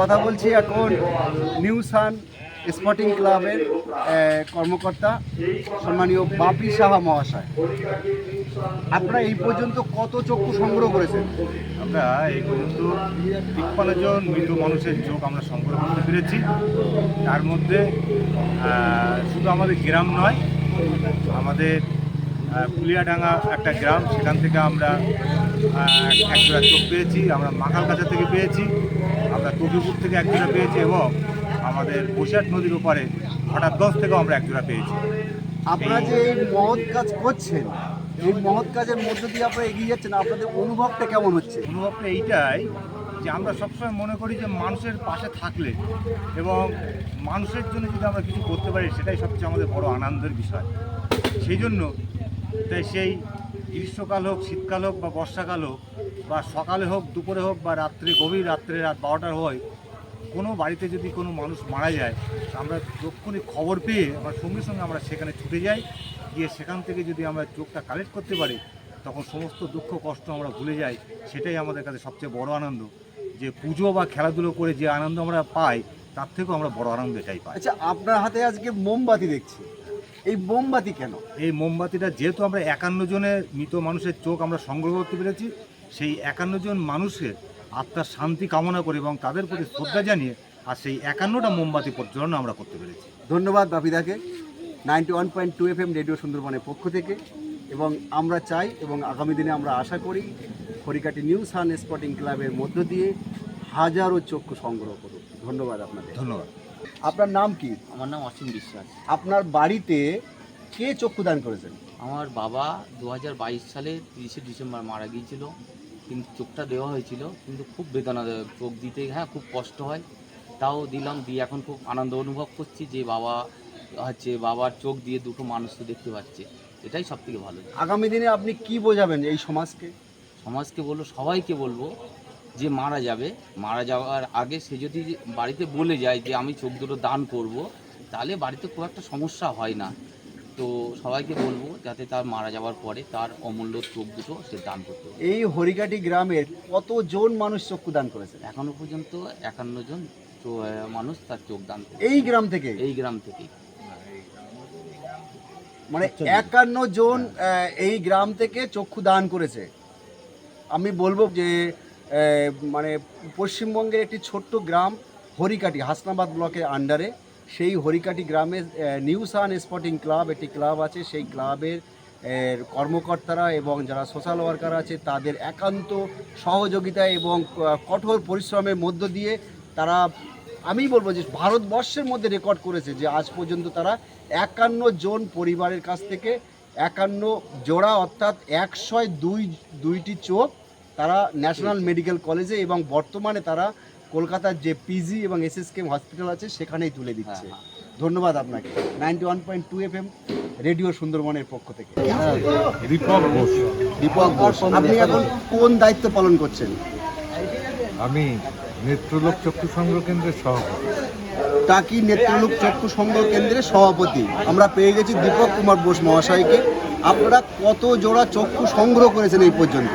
কথা বলছি এখন নিউ সান স্পটিং ক্লাবের কর্মকর্তা সম্মানীয় বাপি সাহা মহাশয়। আপনারা এই পর্যন্ত কত চক্ষু সংগ্রহ করেছেন? আমরা এই পর্যন্ত তিপ্পান্ন জন মৃত মানুষের চোখ আমরা সংগ্রহ করতে পেরেছি। তার মধ্যে শুধু আমাদের গ্রাম নয় আমাদের আহ, কুলিয়াডাঙ্গা একটা গ্রাম সেখান থেকে আমরা আহ, একজোড়া চোখ পেয়েছি আমরা মাকালকাছা থেকে পেয়েছি আমরা তবিপুর থেকে একজোড়া পেয়েছি এবং আমাদের বসিরহাট নদীর ওপারে হঠাৎগঞ্জ থেকেও আমরা একজোড়া পেয়েছি। আপনারা যে এই মহৎ কাজ করছেন এই মহৎ কাজের মধ্য দিয়ে আপনারা এগিয়ে যাচ্ছেন আপনাদের অনুভবটা কেমন হচ্ছে? অনুভবটা এইটাই যে আমরা সবসময় মনে করি যে মানুষের পাশে থাকলে এবং মানুষের জন্য যদি আমরা কিছু করতে পারি সেটাই সবচেয়ে আমাদের বড় আনন্দের বিষয়। সেই জন্য তাই সেই গ্রীষ্মকাল হোক, শীতকাল হোক বা বর্ষাকাল হোক বা সকালে হোক, দুপুরে হোক বা রাত্রে, গভীর রাত্রে রাত বারোটার হয়, কোনো বাড়িতে যদি কোনো মানুষ মারা যায়, আমরা যখনই খবর পেয়ে আমরা সঙ্গে সঙ্গে আমরা সেখানে ছুটে যাই, গিয়ে সেখান থেকে যদি আমরা চোখটা কালেক্ট করতে পারি, তখন সমস্ত দুঃখ, কষ্ট আমরা ভুলে যাই, সেটাই আমাদের কাছে সবচেয়ে বড় আনন্দ। যে পুজো বা খেলাধুলো করে যে আনন্দ আমরা পাই, তার থেকেও আমরা বড় আনন্দ এটাই পাই। আচ্ছা আপনার হাতে আজকে মোমবাতি দেখছি। এই মোমবাতি কেন? এই মোমবাতিটা যেহেতু আমরা একান্ন জনের মৃত মানুষের চোখ আমরা সংগ্রহ করতে পেরেছি সেই একান্ন জন মানুষের আত্মার শান্তি কামনা করে এবং তাদের প্রতি শ্রদ্ধা জানিয়ে আর সেই একান্নটা মোমবাতি প্রজ্বলন আমরা করতে পেরেছি। ধন্যবাদ বাপিদাকে। Ninety one point two F M radio সুন্দরবনের পক্ষ থেকে এবং আমরা চাই এবং আগামী দিনে আমরা আশা করি খড়িকাটি নিউ সান স্পটিং ক্লাবের মধ্য দিয়ে হাজারো চক্ষু সংগ্রহ করুন ধন্যবাদ আপনাদের। ধন্যবাদ। আপনার নাম কি? আমার নাম অসীম বিশ্বাস। আপনার বাড়িতে কে চক্ষুদান করেছেন? আমার বাবা দু হাজার বাইশ সালে তিরিশে ডিসেম্বর মারা গিয়েছিল। কিন্তু চোখটা দেওয়া হয়েছিল কিন্তু খুব বেদনাদায়ক চোখ দিতে হ্যাঁ খুব কষ্ট হয়। তাও দিলাম দিয়ে এখন খুব আনন্দ অনুভব করছি যে বাবা হচ্ছে বাবার চোখ দিয়ে দুটো মানুষকে দেখতে পাচ্ছে। এটাই সব থেকে ভালো। আগামী দিনে আপনি কি বোঝাবেন এই সমাজকে? সমাজকে বলব সবাইকে বলব যে মারা যাবে মারা যাওয়ার আগে সে যদি বাড়িতে বলে যায় যে আমি চোখ দুটো দান করব তাহলে বাড়িতে খুব একটা সমস্যা হয় না। তো সবাইকে বলব যাতে তার মারা যাওয়ার পরে তার অমূল্য চোখ দুটো সে দান করতে পারে। এই হরিকাটি গ্রামের কতজন মানুষ চক্ষু দান করেছে? এখনও পর্যন্ত একান্ন জন মানুষ তার চোখ দান করে এই গ্রাম থেকে? এই গ্রাম থেকে। মানে একান্ন জন এই গ্রাম থেকে চক্ষু দান করেছে। আমি বলব যে মানে পশ্চিমবঙ্গের একটি ছোট্ট গ্রাম হরিকাটি, হাসনাবাদ ব্লকের আন্ডারে সেই হরিকাটি গ্রামে নিউ সান স্পটিং ক্লাব একটি ক্লাব আছে। সেই ক্লাবের কর্মকর্তারা এবং যারা সোশ্যাল ওয়ার্কার আছে, তাদের একান্ত সহযোগিতা এবং কঠোর পরিশ্রমের মধ্য দিয়ে তারা, আমি বলব যে ভারতবর্ষের মধ্যে রেকর্ড করেছে যে আজ পর্যন্ত তারা একান্ন জন পরিবারের কাছ থেকে একান্ন জোড়া অর্থাৎ একশয় দুই, দুইটি চোখ তারা ন্যাশনাল মেডিকেল কলেজে এবং বর্তমানে তারা কলকাতার যে পিজি এবং এসএসকেএম হসপিটাল আছে সেখানেই তুলে দিচ্ছে। হ্যাঁ, ধন্যবাদ আপনাকে। Ninety one point two F M radio সুন্দরবনের পক্ষ থেকে। দীপক ঘোষ। দীপক ঘোষ। আপনি এখন কোন দায়িত্ব পালন করছেন? আমি নেত্রলোক চক্ষু সংগ্রহ কেন্দ্রের সভাপতি। টাকি নেত্রলোক চক্ষু সংগ্রহ কেন্দ্রের সভাপতি? আমরা পেয়ে গেছি দীপক কুমার বোস মহাশয়কে। আপনারা কত জোড়া চক্ষু সংগ্রহ করেছেন এই পর্যন্ত?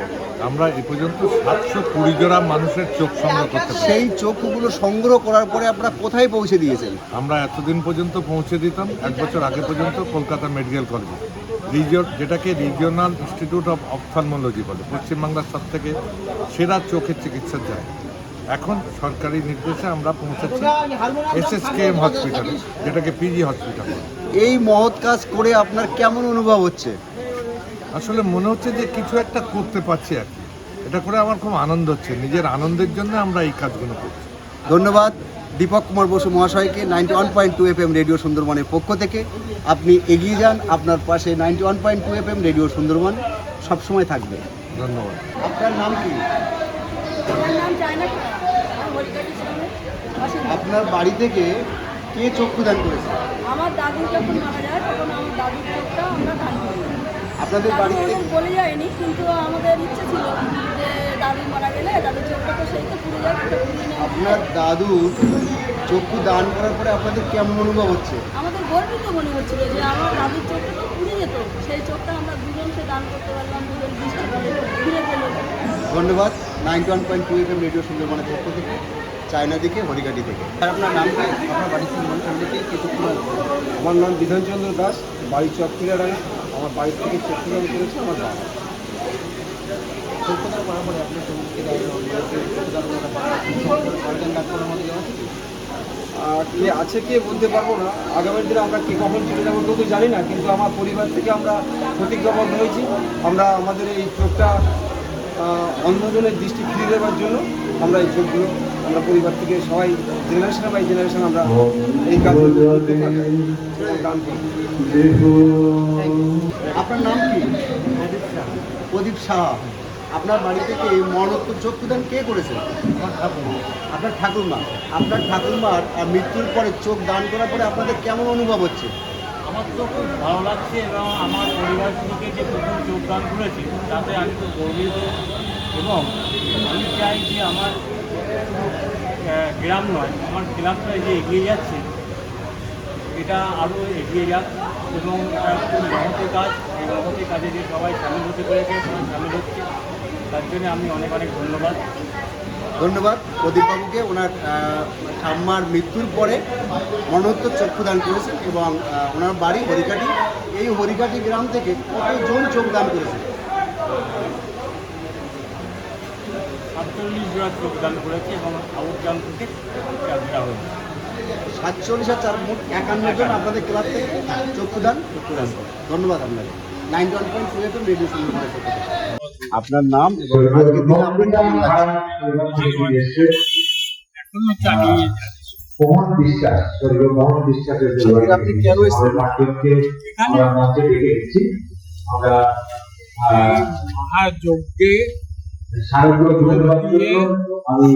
আমরা এ পর্যন্ত সাতশো কুড়ি জোড়া মানুষের চোখ সংগ্রহ করতে পারি। সেই চোখগুলো সংগ্রহ করার পরে আপনারা কোথায় পৌঁছে দিয়েছেন? আমরা এতদিন পর্যন্ত পৌঁছে দিতাম এক বছর আগে পর্যন্ত কলকাতা মেডিকেল কলেজে। রিজিয়ন যেটাকে রিজিওনাল ইনস্টিটিউট অফ অপথালমোলজি বলে পশ্চিমবাংলার সব থেকে সেরা চোখের চিকিৎসার জায়গা। এখন সরকারি নির্দেশে আমরা পৌঁছেছি এসএসকেএম হসপিটালে যেটাকে পিজি হসপিটাল এই মহৎ কাজ করে আপনার কেমন অনুভব হচ্ছে? আসলে মনে হচ্ছে যে কিছু একটা করতে পারছি আর কি। এটা করে আমার খুব আনন্দ হচ্ছে। নিজের আনন্দের জন্য আমরা এই কাজগুলো করছি। ধন্যবাদ। দীপক কুমার বসু মহাশয়কে ninety one point two F M radio সুন্দরবনের পক্ষ থেকে। আপনি এগিয়ে যান আপনার পাশে ninety one point two F M radio Sundarban. সবসময় থাকবে। ধন্যবাদ। আপনার নাম কি। আপনার বাড়ি থেকে কে চক্ষুদান করেছে? আমার দাদু যখন মারা যায় তখন আমার দাদুর চোখটা আমরা দান করি। আপনাদের বাড়ি থেকে বলে যায়নি কিন্তু আমাদের ইচ্ছে ছিল যে দাদু মারা গেলে দাদুর চোখটা তো সেই তো পুড়ে যায় পুরো পুড়ে নেয়। আপনার দাদু চক্ষু দান করার পরে আপনাদের কেমন অনুভব হচ্ছে? আমাদের গর্বিত মনে হচ্ছিল যে আমার দাদুর চোখটা তো পুড়ে যেত। সেই চোখটা আমরা দুজনকে দান করতে পারলাম দুজন বৃষ্টি ফিরে পেল ধন্যবাদ। Ninety one point two F M radio সুন্দরবনের পক্ষ থেকে চায়না দিকে হরিকাটি থেকে। আর আপনার নাম কি আপনার বাড়ি থেকে মন কিছু আমার নাম বিধানচন্দ্র দাস বাড়ি চককিরাডাঙ্গা আমার বাড়ি থেকে চককিরাম করেছে, আমার বাবা। আপনি কে আছে কে বলতে পারব না। আগামী দিনে আমরা কে কখন চলে যাব তো জানি না, কিন্তু আমার পরিবার থেকে আমরা প্রতিজ্ঞাবদ্ধ হয়েছি। আমরা আমাদের এই চোখটা অন্যজনের দৃষ্টি ফিরিয়ে দেওয়ার জন্য আমরা এই চোখগুলো আমরা পরিবার থেকে সবাই জেনারেশন বাই জেনারেশন আমরা এই কাজ আপনার নাম কি? প্রদীপ সাহা আপনার বাড়ি থেকে মরণোত্তর চক্ষুদান কে করেছেন আপনার ঠাকুরমা আপনার ঠাকুরমার মৃত্যুর পরে চোখ দান করার পরে আপনাদের কেমন অনুভব হচ্ছে? আমার তো খুব ভালো লাগছে এবং আমার পরিবার থেকে যে প্রথম যোগদান করেছে তাতে আমি তো গর্বিত। এবং আমি চাই যে আমার গ্রাম নয়, আমার ক্লাবটা যে এগিয়ে যাচ্ছে, এটা আরও এগিয়ে যাক এবং এটা খুব মহতের কাজ, এই মহতের কাজে যে সবাই সামিল হতে পেরেছে, সবাই সামিল হচ্ছে, তার জন্য আমি অনেক অনেক ধন্যবাদ। ধন্যবাদ প্রদীপবাবুকে, ওনার ঠাম্মার মৃত্যুর পরে মরণোত্তর চক্ষুদান করেছেন এবং ওনার বাড়ি হরিকাটি, এই হরিকাটি গ্রাম থেকে কতজন চোখ দান করেছেন? সাতচল্লিশ জোড়া যোগদান করেছে এবং আউট গ্রাম থেকে হয়েছে। সাতচল্লিশ আর চার মোট একান্ন জন আপনাদের ক্লাব থেকে? চক্ষুদান। চক্ষুদান। ধন্যবাদ আপনাকে nine one point two F radio শুরু করেছে আপনার নাম? মোহন বিশ্বাস স্বর্গীয় মোহন বিশ্বাসের? আমরা মাধ্যমকে আমরা মঞ্চে ডেকে আমরা আহ, মহাযজ্ঞে তুলে দেওয়ার জন্য আমি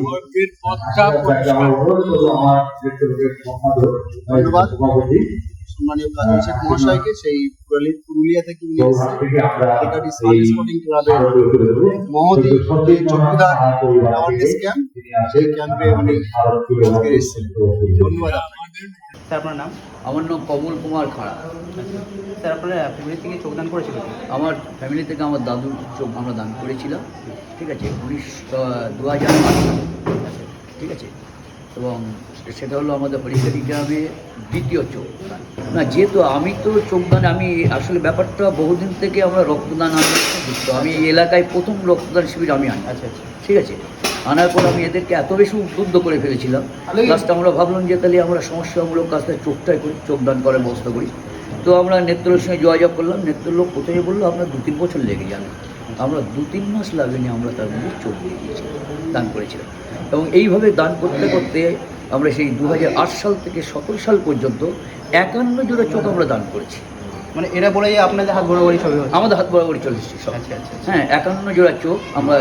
ধন্যবাদ। সম্মানীয় মহাশয়কে সেই পুরুলিয়া থেকে উনি স্পোর্টিং ক্লাবের। মহতি অ্যাওয়ারনেস ক্যাম্প। সেই ক্যাম্পে উনি আজকে এসেছেন। ধন্যবাদ। স্যার আপনার নাম? আমার নাম কমল কুমার খাড়া। স্যার আপনার ফ্যামিলি থেকে যোগদান করেছিল আমার ফ্যামিলি থেকে আমার দাদুর চোখ আমরা দান করেছিলাম। ঠিক আছে উনিশ দু হাজার ঠিক আছে? এবং সেটা হলো আমাদের হরিকারি গ্রামে দ্বিতীয় চোখ না যেহেতু আমি তো চোখদান আমি আসলে ব্যাপারটা বহুদিন থেকে আমরা রক্তদান সাথে যুক্ত আমি এই এলাকায় প্রথম রক্তদান শিবির আমি আনি। আচ্ছা আচ্ছা। ঠিক আছে? আনার পর আমি এদেরকে এত বেশি উদ্বুদ্ধ করে ফেলেছিলাম। লাস্টে আমরা ভাবলাম যে তাহলে আমরা সমস্যামূলক কাজটা চোখটাই করি চোখ দান করার ব্যবস্থা করি। তো আমরা নেত্রলোর সঙ্গে যোগাযোগ করলাম। নেত্রলোক প্রথমে বলল আপনার দু তিন বছর লেগে যাবে। আমরা দু তিন মাস লাগেনি আমরা তার মধ্যে চোখ দিয়ে দিয়েছি দান করেছিলাম। এবং এইভাবে দান করতে করতে আমরা সেই দু হাজার আট সাল থেকে সতেরো সাল পর্যন্ত একান্ন জোড়া চোখ আমরা দান করেছি। মানে এরা বলে আপনাদের হাত ছবি হচ্ছে। আমাদের হাত বরাবরই চলে এসেছে সব। আচ্ছা আচ্ছা হ্যাঁ একান্ন জোড়া চোখ আমরা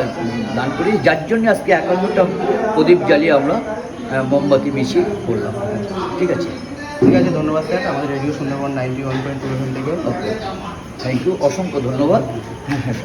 দান করি। যার জন্য আজকে একান্নটা প্রদীপ জ্বালিয়ে আমরা মোমবাতি মিছিল করলাম। ঠিক আছে? ঠিক আছে ধন্যবাদ স্যার। আমাদের radio Sundarban ninety one point two থেকে। ওকে। Thank you. অসংখ্য ধন্যবাদ। হ্যাঁ হ্যাঁ